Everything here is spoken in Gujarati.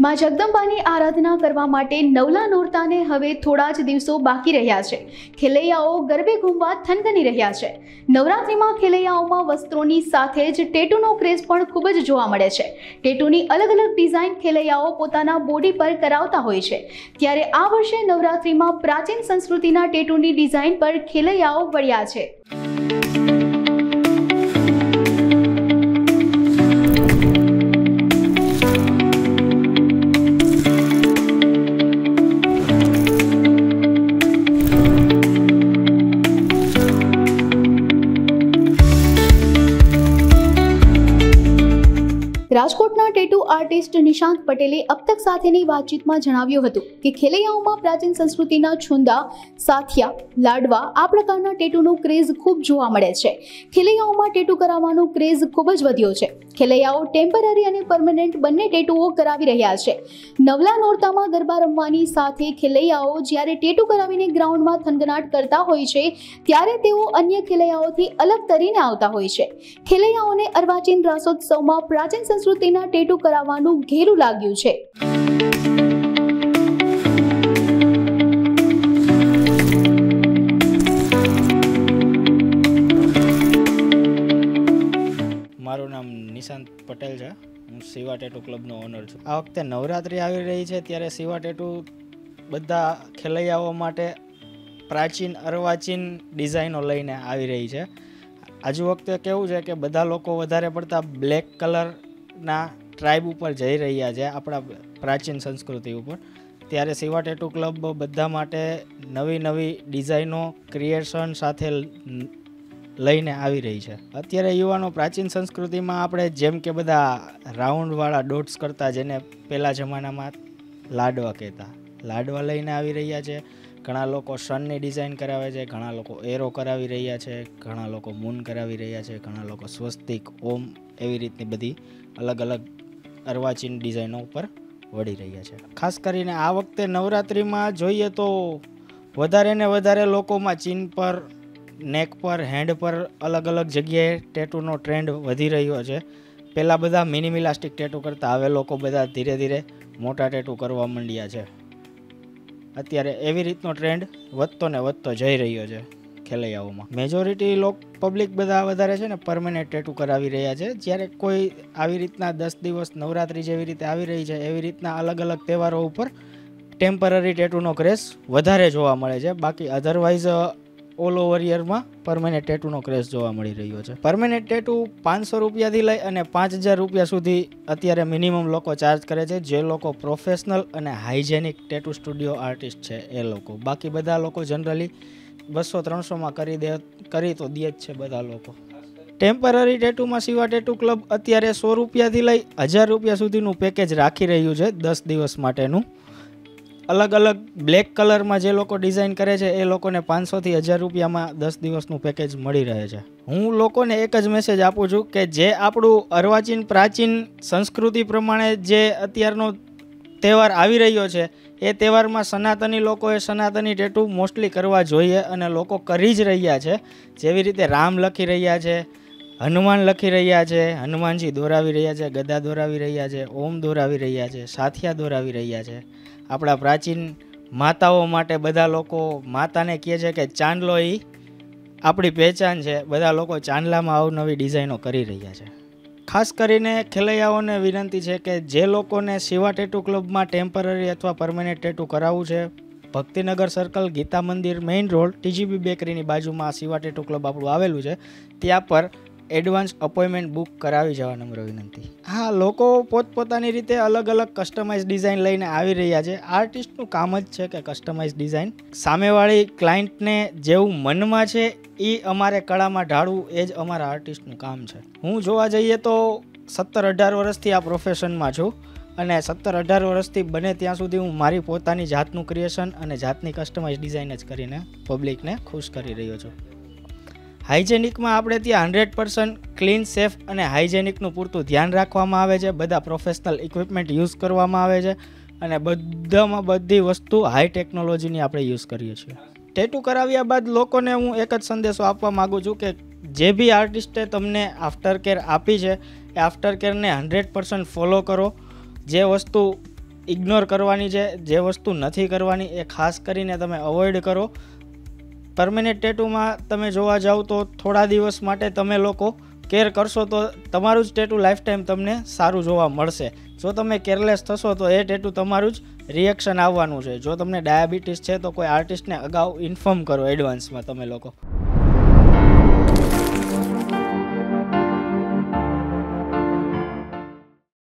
માં જગદંબાની આરાધના કરવા માટે નવલા નોરતાને હવે થોડા જ દિવસો બાકી રહ્યા છે. ખેલૈયાઓ ગરબે ઘૂમવા થનગની રહ્યા છે. નવરાત્રિમાં ખેલૈયાઓમાં વસ્ત્રોની સાથે જ ટેટુનો ક્રેઝ પણ ખૂબ જ જોવા મળે છે. ટેટુની અલગ અલગ ડિઝાઇન ખેલૈયાઓ પોતાના બોડી પર કરાવતા હોય છે. ત્યારે આ વર્ષે નવરાત્રિમાં પ્રાચીન સંસ્કૃતિના ટેટુની ડિઝાઇન પર ખેલૈયાઓ વળ્યા છે. રાજકોટના ટેટુ આર્ટિસ્ટ નિશાંત પટેલે અબતક સાથેની વાતચીતમાં જણાવ્યું હતું કે ખેલૈયાઓમાં પ્રાચીન સંસ્કૃતિના છુંદા, સાથિયા, લાડવા આ પ્રકારના ટેટુનો ક્રેઝ ખૂબ જોવા મળે છે. ખેલૈયાઓમાં ટેટુ કરાવવાનો ક્રેઝ ખૂબ જ વધ્યો છે. ખેલૈયાઓ ટેમ્પરરી અને પરમનન્ટ બંને ટેટુઓ કરાવી રહ્યા છે. નવલા નોરતામાં ગરબા રમવાની સાથે ખેલૈયાઓ જ્યારે ટેટુ કરાવીને ગ્રાઉન્ડમાં થનગનાટ કરતા હોય છે, ત્યારે તેઓ અન્ય ખેલૈયાઓથી અલગ તરીને આવતા હોય છે. ખેલૈયાઓને અર્વાચીન રાસોત્સવમાં પ્રાચીન સંસ્કૃતિના ટેટુ કરાવવાનું ઘેરું લાગ્યું છે. નિશાંત પટેલ છે. હું સેવા ટેટુ ક્લબનો ઓનર છું. આ વખતે નવરાત્રિ આવી રહી છે ત્યારે સેવા ટેટુ બધા ખેલૈયાઓ માટે પ્રાચીન અર્વાચીન ડિઝાઇનો લઈને આવી રહી છે. આજુ વખતે કેવું છે કે બધા લોકો વધારે પડતા બ્લેક કલરના ટ્રાઇબ ઉપર જઈ રહ્યા છે આપણા પ્રાચીન સંસ્કૃતિ ઉપર. ત્યારે સેવા ટેટુ ક્લબ બધા માટે નવી નવી ડિઝાઇનો ક્રિએશન સાથે લઈને આવી રહી છે. અત્યારે યુવાનો પ્રાચીન સંસ્કૃતિમાં આપણે જેમ કે બધા રાઉન્ડવાળા ડોટ્સ કરતા જેને પહેલા જમાનામાં લાડવા કહેતા. લાડવા લઈને આવી રહ્યા છે. ઘણા લોકો સનની ડિઝાઇન કરાવે છે, ઘણા લોકો એરો કરાવી રહ્યા છે, ઘણા લોકો મૂન કરાવી રહ્યા છે, ઘણા લોકો સ્વસ્તિક, ઓમ એવી રીતની બધી અલગ અલગ અર્વાચીન ડિઝાઇનો ઉપર વળી રહ્યા છે. ખાસ કરીને આ વખતે નવરાત્રિમાં જોઈએ તો વધારે ને વધારે લોકોમાં ચીન પર નેક પર હેન્ડ પર અલગ અલગ જગ્યાએ ટેટુનો ટ્રેન્ડ વધી રહ્યો છે. પહેલાં બધા મિનિમિલાસ્ટિક ટેટુ કરતા, હવે લોકો બધા ધીરે ધીરે મોટા ટેટુ કરવા માંડ્યા છે. અત્યારે એવી રીતનો ટ્રેન્ડ વધતો ને વધતો જઈ રહ્યો છે ખેલૈયાઓમાં. મેજોરિટી લોક પબ્લિક બધા વધારે છે ને પરમનેન્ટ ટેટુ કરાવી રહ્યા છે. જ્યારે કોઈ આવી રીતના દસ દિવસ નવરાત્રિ જેવી રીતે આવી રહી છે, એવી રીતના અલગ અલગ તહેવારો ઉપર ટેમ્પરરી ટેટુનો ક્રેઝ વધારે જોવા મળે છે. બાકી અધરવાઇઝ ઓલ ઓવર યરમાં પરમેનન્ટ ટેટુનો ક્રેઝ જોવા મળી રહ્યો છે. પરમેનન્ટ ટેટુ પાંચસો રૂપિયાથી લઈ અને પાંચ હજાર રૂપિયા સુધી અત્યારે મિનિમમ લોકો ચાર્જ કરે છે, જે લોકો પ્રોફેશનલ અને હાઇજેનિક ટેટુ સ્ટુડિયો આર્ટિસ્ટ છે એ લોકો. બાકી બધા લોકો જનરલી બસો ત્રણસોમાં કરી દે, કરી તો દે જ છે બધા લોકો. ટેમ્પરરી ટેટુમાં સિવા ટેટુ ક્લબ અત્યારે સો રૂપિયાથી લઈ હજાર રૂપિયા સુધીનું પેકેજ રાખી રહ્યું છે દસ દિવસ માટેનું. અલગ અલગ બ્લેક કલરમાં જે લોકો ડિઝાઇન કરે છે, એ લોકોને પાંચસોથી હજાર રૂપિયામાં દસ દિવસનું પેકેજ મળી રહે છે. હું લોકોને એક જ મેસેજ આપું છું કે જે આપણું અર્વાચીન પ્રાચીન સંસ્કૃતિ પ્રમાણે જે અત્યારનો તહેવાર આવી રહ્યો છે, એ તહેવારમાં સનાતની લોકોએ સનાતની ટેટુ મોસ્ટલી કરવા જોઈએ અને લોકો કરી જ રહ્યા છે. જેવી રીતે રામ લખી રહ્યા છે, હનુમાન લખી રહ્યા છે, હનુમાનજી દોરાવી રહ્યા છે, ગદા દોરાવી રહ્યા છે, ઓમ દોરાવી રહ્યા છે, સાથિયા દોરાવી રહ્યા છે. આપણા પ્રાચીન માતાઓ માટે બધા લોકો માતાને કહે છે કે ચાંદલો એ આપણી પહેચાન છે. બધા લોકો ચાંદલામાં અવનવી ડિઝાઇનો કરી રહ્યા છે. ખાસ કરીને ખેલૈયાઓને વિનંતી છે કે જે લોકોને શિવા ટેટુ ક્લબમાં ટેમ્પરરી અથવા પરમેનન્ટ ટેટુ કરાવવું છે, ભક્તિનગર સર્કલ, ગીતા મંદિર, મેઇન રોડ, ટીજીબી બેકરીની બાજુમાં શિવા ટેટુ ક્લબ આપણું આવેલું છે, ત્યાં પર એડવાન્સ અપોઇન્ટમેન્ટ બુક કરાવી જવા નમ્ર વિનંતી. હા, લોકો પોતપોતાની રીતે અલગ અલગ કસ્ટમાઇઝ ડિઝાઇન લઈને આવી રહ્યા છે. આર્ટિસ્ટનું કામ જ છે કે કસ્ટમાઇઝ ડિઝાઇન. સામેવાળી ક્લાયન્ટને જેવું મનમાં છે એ અમારે કળામાં ઢાળવું, એ જ અમારા આર્ટિસ્ટનું કામ છે. હું જોવા જઈએ તો સત્તર અઢાર વર્ષથી આ પ્રોફેશનમાં છું અને સત્તર અઢાર વર્ષથી બને ત્યાં સુધી હું મારી પોતાની જાતનું ક્રિએશન અને જાતની કસ્ટમાઇઝ ડિઝાઇન જ કરીને પબ્લિકને ખુશ કરી રહ્યો છું. હાઇજેનિકમાં આપણે ત્યાં હંડ્રેડ પર્સન્ટ ક્લીન, સેફ અને હાઇજેનિકનું પૂરતું ધ્યાન રાખવામાં આવે છે. બધા પ્રોફેશનલ ઇક્વિપમેન્ટ યુઝ કરવામાં આવે છે અને બધામાં બધી વસ્તુ હાઈ ટેકનોલોજીની આપણે યુઝ કરીએ છીએ. ટેટુ કરાવ્યા બાદ લોકોને હું એક જ સંદેશો આપવા માગું છું કે જે બી આર્ટિસ્ટે તમને આફ્ટર કેર આપી છે, એ આફ્ટર કેરને હંડ્રેડ પર્સન્ટ ફોલો કરો. જે વસ્તુ ઇગ્નોર કરવાની છે, જે વસ્તુ નથી કરવાની, એ ખાસ કરીને તમે અવોઇડ કરો. પરમેનન્ટ ટેટુમાં તમે જોવા જાઓ તો થોડા દિવસ માટે તમે લોકો કેર કરશો તો તમારું જ ટેટુ લાઈફ ટાઈમ તમને સારું જોવા મળશે. જો તમે કેરલેસ થશો તો એ ટેટુ તમારું જ રિએક્શન આવવાનું છે. જો તમને ડાયાબિટીસ છે તો કોઈ આર્ટિસ્ટને અગાઉ ઇન્ફોર્મ કરો એડવાન્સમાં તમે લોકો.